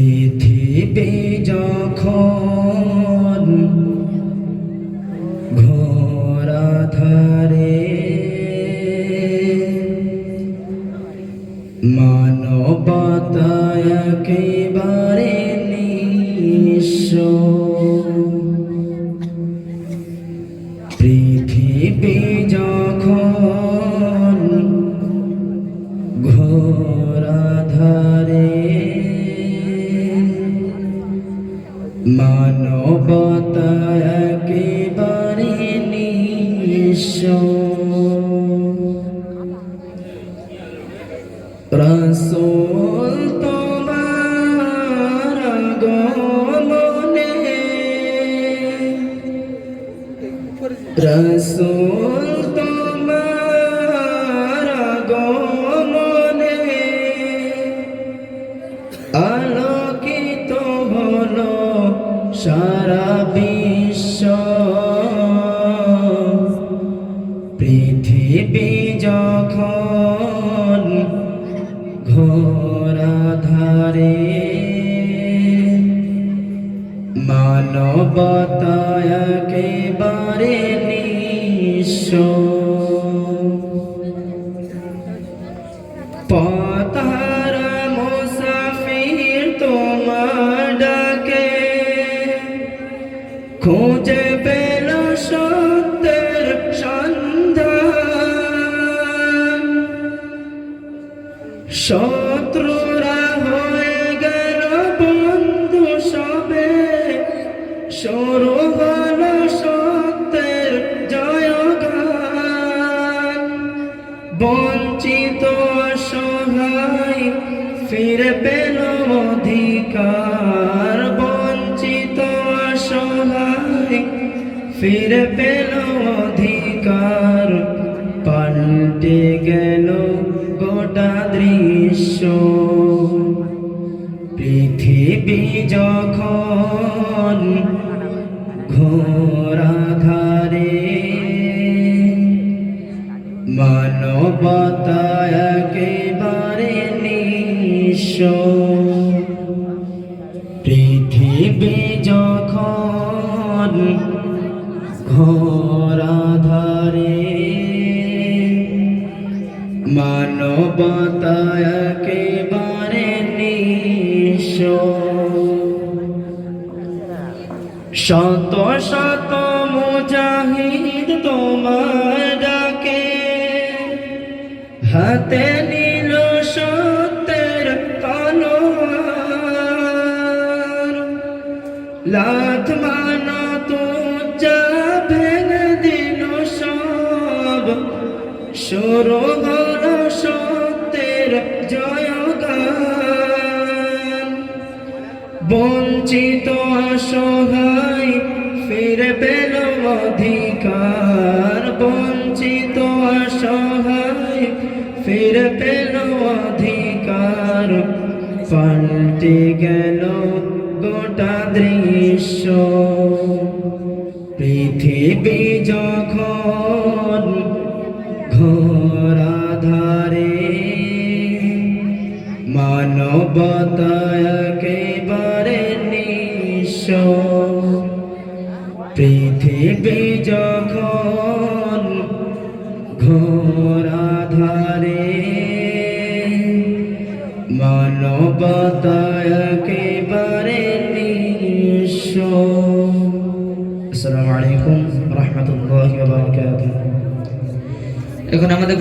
পৃথিবী যখন ঘোরা ধারে মানবতা একেবারে নিঃস্ব মানবতা একেবারে নিঃস্ব। রসোল তোমার গমনে রসোল বিশ্ব পৃথিবী যখন ঘোরা ধারে মানবতা বারে নিঃস্ব খুঁজে পেল সত্যের সন্ধান। শত্রুরা হয়ে গেল বন্ধু সবে। শুরু হল সত্যের জয়গান। বঞ্চিত অসহায় ফিরে পেল অধিকার। ফিরে পেল অধিকার, পাল্টে গেল গোটা দৃশ্য। পৃথিবী যখন ঘোরা ধারে মানবতা একেবারে নিঃস্ব, পৃথিবী যখন মানবতা একেবারে নিঃস্ব। শত শত মুজাহিদ তোমার ডাকে, হাতে নিল সত্যের তলোয়ার লাথ মানো তুজা ভেঙে দিল সব শুরু হল সত্যের জয়গান। বঞ্চিত অসহায় ফিরে পেল অধিকার। বঞ্চিত অসহায় ফিরে পেল অধিকার। পাল্টে গেল গোটা দৃশ্য। পৃথিবী যখন ঘোরা পৃথিবী যখন ঘোরা ধারে মানবতা একেবারে নিঃস্ব। আসসালামু আলাইকুম রহমতুল্লাহ এখন আমাদের